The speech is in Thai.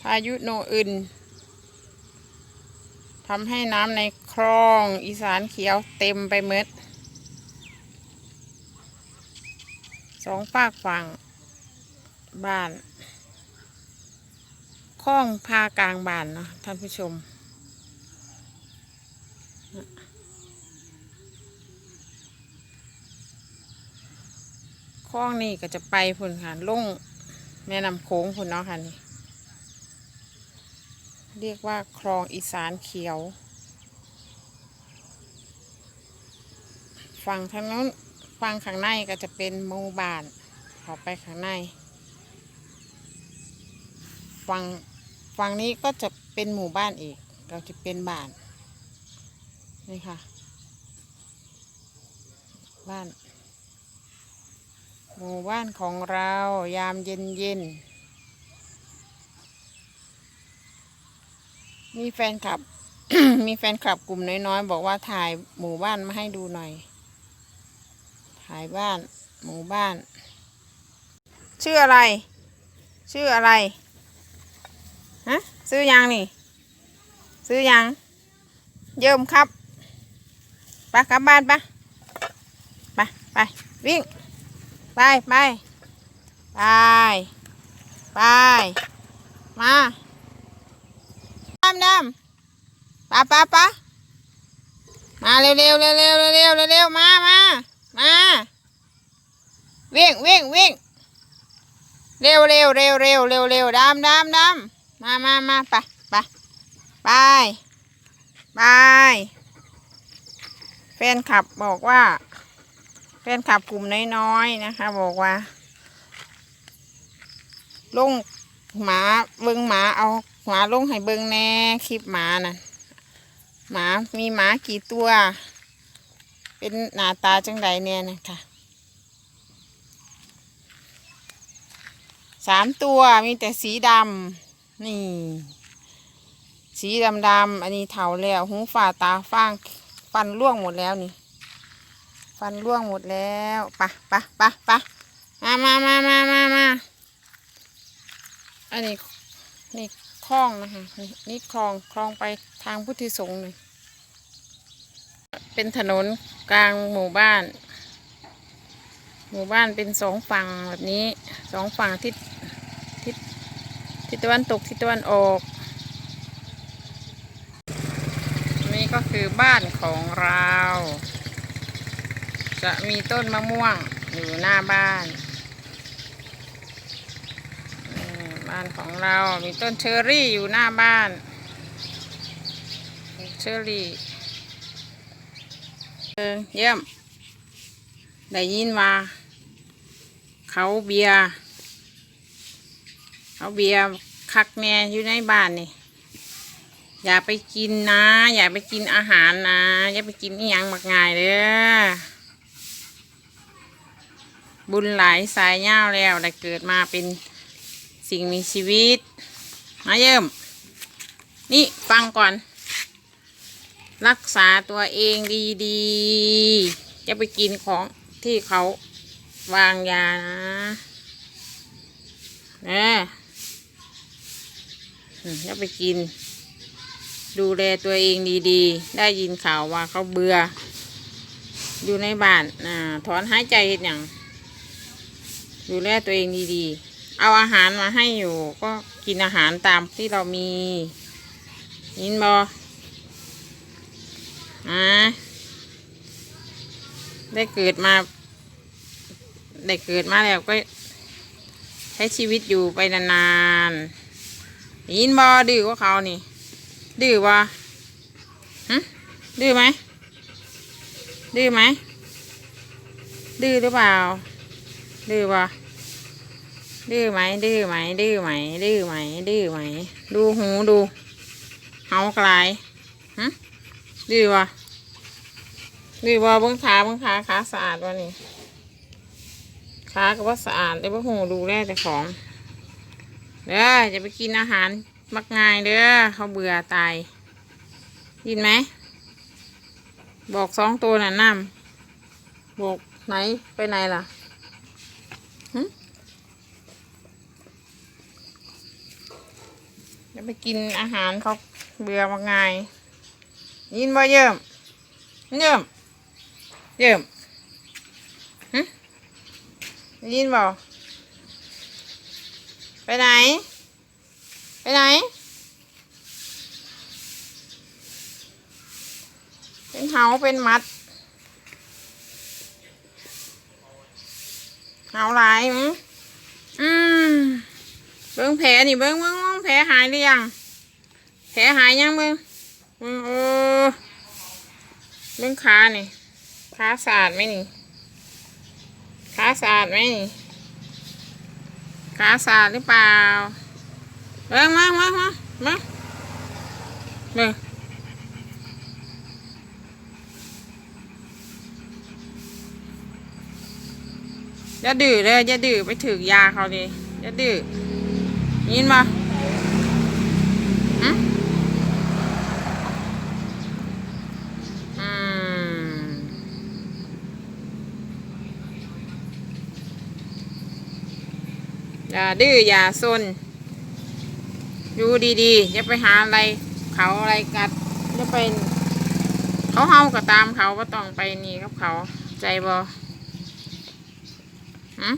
พายุโนอึนทำให้น้ำในคลองอีสานเขียวเต็มไปหมดสองฝากฝั่ง บ้านคลองพากลางบ้านเนาะท่านผู้ชม คลองนี่ก็จะไปพุ่นค่ะลงแม่น้ำโค้งพุ่นเนาะค่ะนี่ เรียกว่าคลองอีสานเขียว ฝั่งทางนู้นฝั่งข้างในก็จะเป็นหมู่บ้านเข้าไปข้างใน ฝั่งฝั่งนี้ก็จะเป็นหมู่บ้านอีก เราจะเป็นบ้าน นี่ค่ะ บ้าน หมู่บ้านของเรายามเย็นเย็น มีแฟนคลับ มีแฟนคลับกลุ่มน้อยๆ บอกว่าถ่ายหมู่บ้านมาให้ดูหน่อย ถ่ายบ้าน หมู่บ้าน ชื่ออะไร ชื่ออะไร ฮะ ซื้อยังนี่ ซื้อยัง เยิ่มครับไปกลับบ้านปะไปไป วิ่ง ไปไปไปไป มา ดำดำปะปะปะมาเร็วเร็วเร็วเร็วเร็วเร็วมามามาวิ่งวิ่งวิ่งเร็วเร็วเร็วเร็วเร็วเร็วดำดำดำมามามาไปไปไปไปแฟนขับบอกว่า แฟนคลับกลุ่มน้อยๆนะคะ บอกว่าลงหมาเบิงหมาเอา หมาลงให้เบิงแน่คลิปหมาน่ะหมามีหมากี่ตัว เป็นหน้าตาจังใดเนี่ยนะคะสามตัวมีแต่สีดำนี่ สีดำดำอันนี้เถาแล้วหูฝ่าตาฟางฟันร่วงหมดแล้วนี่ ฟันร่วงหมดแล้วปะปะปะปะมามามามามามาอันนี้นี่ คลองนะคะนี่คลองคลองไปทางพุทธิสงฆ์เลยเป็นถนนกลางหมู่บ้าน หมู่บ้านเป็นสองฝั่งแบบนี้สองฝั่งทิศทิศทิศตะวันตกทิศตะวันออกนี่ก็คือบ้านของเรา จะมีต้นมะม่วงอยู่หน้าบ้านอืม บ้านของเรา มีต้นเชอรี่อยู่หน้าบ้าน เชอรี่เออเยี่ยม ได้ยินว่า เขาเบียร์เขาเบียร์คักแน่อยู่ในบ้านนี่ อย่าไปกินนะ อย่าไปกินอาหารนะ อย่าไปกินอีหยังมักง่ายเด้อบุญหลายสายยาแล้วได้เกิดมาเป็น สิ่งมีชีวิต มาเยิ่มนี่ฟังก่อน รักษาตัวเองดีๆจะไปกินของที่เขาวางยานะเนะอย่าไปกิน ดูแลตัวเองดีๆ ได้ยินข่าวว่าเขาเบื่อ อยู่ในบ้านอ่าถอนหายใจเห็นอย่างดูแลตัวเองดีๆ เอาอาหารมาให้อยู่ ก็กินอาหารตามที่เรามียินบออ่าได้เกิดมา ได้เกิดมาแล้วก็ ใช้ชีวิตอยู่ไปนานๆยินบอดื้อกว่าเขานี่ ดื้อวะฮะดื้อไหม ดื้อไหม ดื้อหรือเปล่า ดื้อปะ ดื้อไหมดื้อไหมดื้อไหมดื้อไหมดื้อไหม ดูหูดูเฮากลายฮะดื้อปะดื้อปะเบิ้องขาเบิ้องขาขาสะอาดวะนี่ขาก็ว่าสะอาดเลยเบิ้งหูดูแลแต่ของเด้อจะไปกินอาหารมักง่ายเด้อเขาเบื่อตายยินไหม บอกสองตัวน่ะน้ำบอกไหนไปไหนล่ะ จะไปกินอาหารเขาเบื่อมาไงายยินบ่เยิ่มเยิ่มเยิ่มหึยินบ่ไปไหน ไปไหน เป็นเหาเป็นมัดเหาหลายอืมเบิ้งแผลนี่เบิ้งเบิ้งเบิ้ง แผลหายหรือยัง แผลหายยังเบิ้งเบิ้งเออเบิ้งขานี่ขาสะอาดไหมนี่ขาสะอาดไหมนี่ขาสะอาดหรือเปล่าเบิ้งมามามามาเบิ้งอย่าดื้อเลยอย่าดื้อไปถือยาเขาดิอย่าดื้อยินบ่อื อย่าดื้ออย่าซนอยู่ดีๆอย่าไปหาอะไร เขาอะไรกัดอย่าไปเขาเฮาก็ตามเขาก็ต้องไปนี่กับเขา ใจบ่อืม